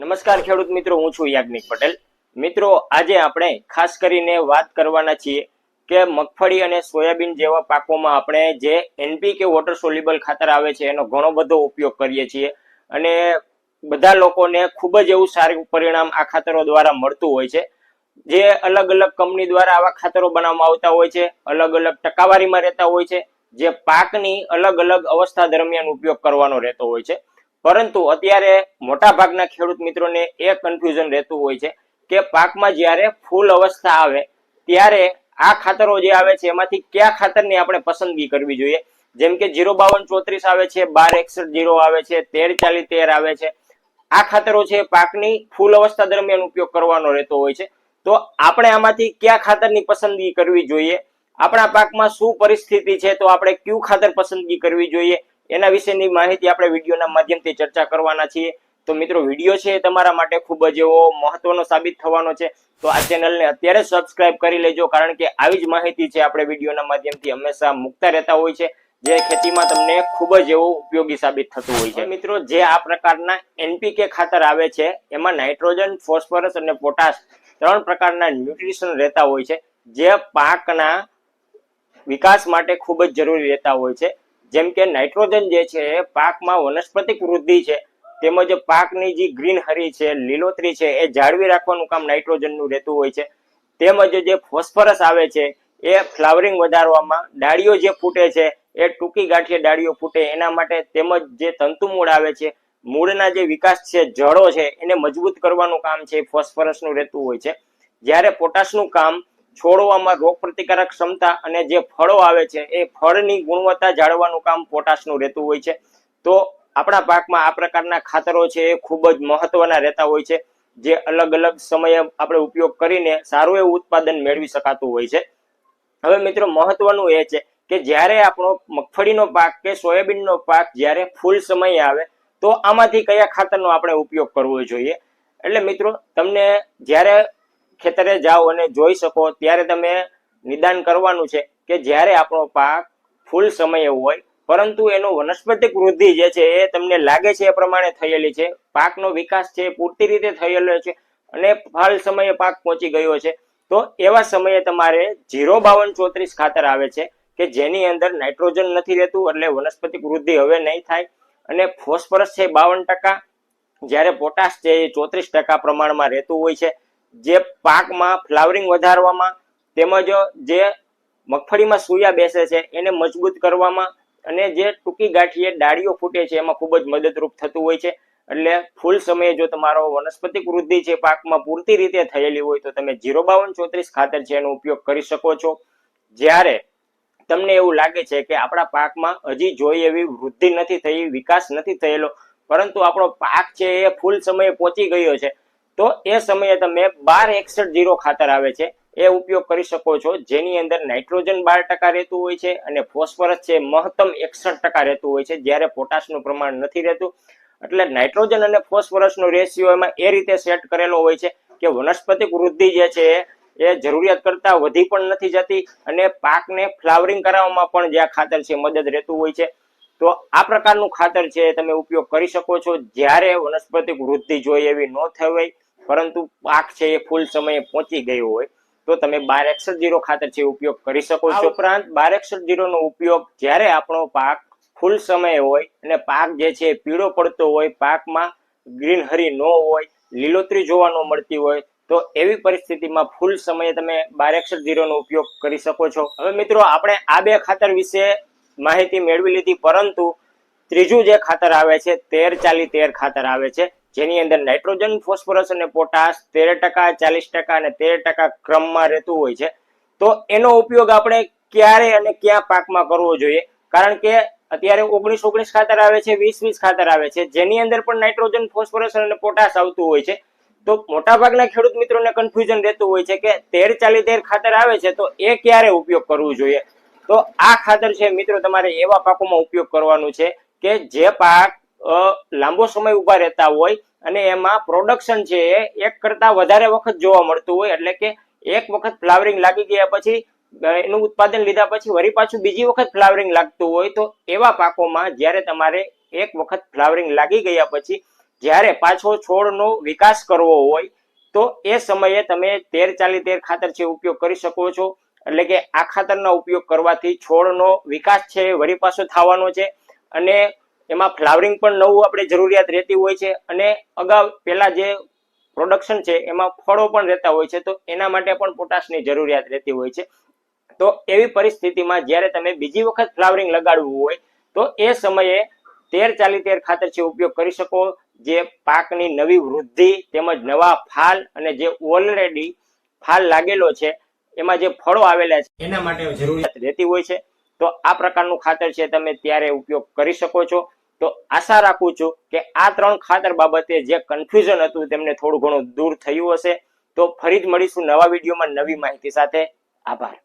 નમસ્કાર ખેડૂત મિત્રો, હું છું યાજ્ઞિક પટેલ. મિત્રો, આજે આપણે ખાસ કરીને વાત કરવાના છીએ કે મગફળી અને સોયાબીન જેવા પાકોમાં આપણે જે એનપી કે વોટર સોલ્યુબલ ખાતર આવે છે, એનો ઘણો બધો ઉપયોગ કરીએ છીએ. અને બધા લોકોને ખૂબ જ એવું સારું પરિણામ આ ખાતરો દ્વારા મળતું હોય છે. જે અલગ અલગ કંપની દ્વારા આવા ખાતરો બનાવવામાં આવતા હોય છે, અલગ અલગ ટકાવારીમાં રહેતા હોય છે, જે પાકની અલગ અલગ અવસ્થા દરમિયાન ઉપયોગ કરવાનો રહેતો હોય છે. પરંતુ અત્યારે મોટા ભાગના ખેડૂત મિત્રોને એ કન્ફ્યુઝન રહેતું હોય છે કે પાકમાં જ્યારે ફૂલ અવસ્થા આવે, ત્યારે આ ખાતરો જે આવે છે, એમાંથી કયા ખાતરની આપણે પસંદગી કરવી જોઈએ? જેમ કે જીરો બાવન ચોત્રીસ આવે છે, બાર એકસઠ જીરો આવે છે, તેર ચાલી તેર આવે છે. આ ખાતરો છે પાકની ફૂલ અવસ્થા દરમિયાન ઉપયોગ કરવાનો રહેતો હોય છે. તો આપણે આમાંથી કયા ખાતરની પસંદગી કરવી જોઈએ? આપણા પાકમાં શું પરિસ્થિતિ છે, તો આપણે કયું ખાતર પસંદગી કરવી જોઈએ? એના વિશેની માહિતી આપણે વિડીયોના માધ્યમથી ચર્ચા કરવાના છીએ. તો મિત્રો, વીડિયો છે તમારા માટે ખૂબ જ એવો મહત્વનો સાબિત થવાનો છે. તો આ ચેનલને અત્યારે સબસ્ક્રાઇબ કરી લેજો, કારણ કે આવી જ માહિતી છે આપણે વિડીયોના માધ્યમથી હંમેશા મૂકતા રહેતા હોય છે, જે ખેતીમાં તમને ખૂબ જ એવું ઉપયોગી સાબિત થતું હોય છે. મિત્રો, જે આ પ્રકારના એનપીકે ખાતર આવે છે, એમાં નાઇટ્રોજન, ફોસ્ફરસ અને પોટાશ ત્રણ પ્રકારના ન્યુટ્રિશન રહેતા હોય છે, જે પાકના વિકાસ માટે ખૂબ જ જરૂરી રહેતા હોય છે. જેમ કે નાઇટ્રોજન જે છે પાકમાં વનસ્પતિક વૃદ્ધિ છે. તેમજ પાકની જે ગ્રીન હરી છે, લીલોતરી છે, એ જાળવી રાખવાનું કામ નાઇટ્રોજનનું રહેતું હોય છે. તેમજ જે ફોસ્ફરસ આવે છે, એ ફ્લાવરિંગ વધારવામાં, ડાળીઓ જે ફૂટે છે, એ ટૂંકી ગાંઠીએ ડાળીઓ ફૂટે, એના માટે તેમજ જે તંતુ મૂળ આવે છે, મૂળના જે વિકાસ છે, જળો છે, એને મજબૂત કરવાનું કામ છે ફોસ્ફરસનું રહેતું હોય છે. જ્યારે પોટાશનું કામ છોડવામાં રોગ પ્રતિકારક ક્ષમતા અને જે ફળો આવે છે, એ ફળની ગુણવત્તા જાળવવાનું કામ પોટાશનું રહેતું હોય છે. તો આપણા પાકમાં આ પ્રકારના ખાતરો છે એ ખૂબ જ મહત્વના રહેતા હોય છે, જે અલગ અલગ સમયે આપણે ઉપયોગ કરીને સારું એવું ઉત્પાદન મેળવી શકાતું હોય છે. હવે મિત્રો મહત્વનું એ છે કે જ્યારે આપણો મગફળીનો પાક કે સોયાબીનનો પાક જ્યારે ફૂલ સમય આવે, તો આમાંથી કયા ખાતરનો આપણે ઉપયોગ કરવો જોઈએ? એટલે મિત્રો, તમને જ્યારે ખેતરે જાઓ અને જોઈ શકો, ત્યારે તમે નિદાન કરવાનું છે કે જ્યારે આપણો પાક ફૂલ સમયે હોય, પરંતુ એનો વનસ્પતિક વૃદ્ધિ જે છે એ તમને લાગે છે એ પ્રમાણે થયેલી છે. પાકનો વિકાસ છે પૂરતી રીતે થયેલો છે અને ફાલ સમયે પાક પહોંચી ગયો છે. તો એવા સમયે તમારે જીરો બાવન ચોત્રીસ ખાતર આવે છે કે જેની અંદર નાઇટ્રોજન નથી રહેતું, એટલે વનસ્પતિક વૃદ્ધિ હવે નહીં થાય. અને ફોસ્ફરસ છે બાવન ટકા, જ્યારે પોટાશ છે એ ચોત્રીસ ટકા પ્રમાણમાં રહેતું હોય છે. જે પાકમાં ફ્લાવરિંગ વધારવામાં તેમજ જે મગફળીમાં સૂયા બેસે છે, એને મજબૂત કરવામાં અને જે ટૂંકી ગાંઠીએ ડાળીઓ ફૂટે છે, એમાં ખૂબ જ મદદરૂપ થતું હોય છે. એટલે ફૂલ સમયે જો તમારો વનસ્પતિક વૃદ્ધિ છે, પાકમાં પૂરતી રીતે થયેલી હોય તો તમે જીરો બાવન ચોત્રીસ ખાતર છે એનો ઉપયોગ કરી શકો છો. જ્યારે તમને એવું લાગે છે કે આપણા પાકમાં હજી જોઈ એવી વૃદ્ધિ નથી થઈ, વિકાસ નથી થયેલો, પરંતુ આપણો પાક છે એ ફૂલ સમયે પહોંચી ગયો છે તો એ સમયે તમે બાર એકસઠ જીરો ખાતર આવે છે, એ ઉપયોગ કરી શકો છો. જેની અંદર નાઇટ્રોજન બાર ટકા રહેતું હોય છે અને ફોસ્ફરસ છે મહત્તમ એકસઠ ટકા રહેતું હોય છે, જ્યારે પોટાશનું પ્રમાણ નથી રહેતું. એટલે નાઇટ્રોજન અને ફોસ્ફરસનો રેશિયો એમાં એ રીતે સેટ કરેલો હોય છે કે વનસ્પતિક વૃદ્ધિ જે છે એ જરૂરિયાત કરતા વધી પણ નથી જતી અને પાકને ફ્લાવરિંગ કરાવવામાં પણ જે આ ખાતર છે મદદ રહેતું હોય છે. તો આ પ્રકારનું ખાતર છે તમે ઉપયોગ કરી શકો છો. જ્યારે વનસ્પતિક વૃદ્ધિ જોઈએ એવી ન થઈ હોય પરંતુ પાક છે એ ફૂલ સમયે પહોંચી ગયો હોય તો તમે બાર એકસઠ જીરો ખાતર છે ઉપયોગ કરી શકો છો. ઉપરાંત બાર એકસઠ જીરો નો ઉપયોગ જ્યારે આપણો પાક ફૂલ સમયે હોય અને પાક જે છે પીળો પડતો હોય પાકમાં ગ્રીનહરી ન હોય લીલોતરી જોવા ન મળતી હોય તો એવી પરિસ્થિતિમાં ફૂલ સમયે તમે બાર એકસઠ જીરો નો ઉપયોગ કરી શકો છો. હવે મિત્રો આપણે આ બે ખાતર વિશે માહિતી મેળવી લીધી, પરંતુ ત્રીજું જે ખાતર આવે છે, તેર ચાલી તેર ખાતર આવે છે, જેની અંદર નાઇટ્રોજન, ફોસ્ફરસ અને પોટાશ તેર ટકા, ચાલીસ ટકા અને તેર ટકા ક્રમમાં રહેતું હોય છે. તો એનો ઉપયોગ આપણે ક્યારે અને ક્યાં પાકમાં કરવો જોઈએ? કારણ કે અત્યારે ઓગણીસ ઓગણીસ ખાતર આવે છે, વીસ વીસ ખાતર આવે છે, જેની અંદર પણ નાઇટ્રોજન, ફોસ્ફરસ અને પોટાશ આવતું હોય છે. તો મોટાભાગના ખેડૂત મિત્રોને કન્ફ્યુઝન રહેતું હોય છે કે તેર ચાલી તેર ખાતર આવે છે, તો એ ક્યારે ઉપયોગ કરવું જોઈએ? તો આ ખાતર છે મિત્રો તમારે એવા પાકોમાં ઉપયોગ કરવાનું છે કે જે પાક લાંબો સમય ઊભા રહેતા હોય અને એમાં પ્રોડક્શન છે એ એક કરતા વધારે વખત જોવા મળતું હોય એટલે કે એક વખત ફ્લાવરિંગ લાગી ગયા પછી એનું ઉત્પાદન લીધા પછી વળી પાછું બીજી વખત ફ્લાવરિંગ લાગતું હોય તો એવા પાકોમાં જ્યારે તમારે એક વખત ફ્લાવરિંગ લાગી ગયા પછી જ્યારે પાછો છોડનો વિકાસ કરવો હોય તો એ સમયે તમે તેર ચાલી તેર ખાતર છે ઉપયોગ કરી શકો છો. એટલે કે આ ખાતરનો ઉપયોગ કરવાથી છોડનો વિકાસ છે વરી પાછો થવાનો છે અને એમાં ફ્લાવરિંગ પણ નવું આપણે જરૂરિયાત રહેતી હોય છે અને અગાઉ પહેલાં જે પ્રોડક્શન છે એમાં ફળો પણ રહેતા હોય છે, તો એના માટે પણ પોટાશની જરૂરિયાત રહેતી હોય છે. તો એવી પરિસ્થિતિમાં જ્યારે તમે બીજી વખત ફ્લાવરિંગ લગાડવું હોય, તો એ સમયે તેર ચાલી તેર ખાતર છે ઉપયોગ કરી શકો. જે પાકની નવી વૃદ્ધિ તેમજ નવા ફાલ અને જે ઓલરેડી ફાલ લાગેલો છે એમાં જે ફળો આવેલા છે એના માટે જરૂરિયાત રહેતી હોય છે. તો આ પ્રકારનું ખાતર છે તમે ત્યારે ઉપયોગ કરી શકો છો. તો આશા રાખું છું કે આ ત્રણ ખાતર બાબતે જે કન્ફ્યુઝન હતું તેમને થોડું ઘણું દૂર થયું હશે. તો ફરી જ મળીશું નવા વિડીયોમાં નવી માહિતી સાથે. આભાર.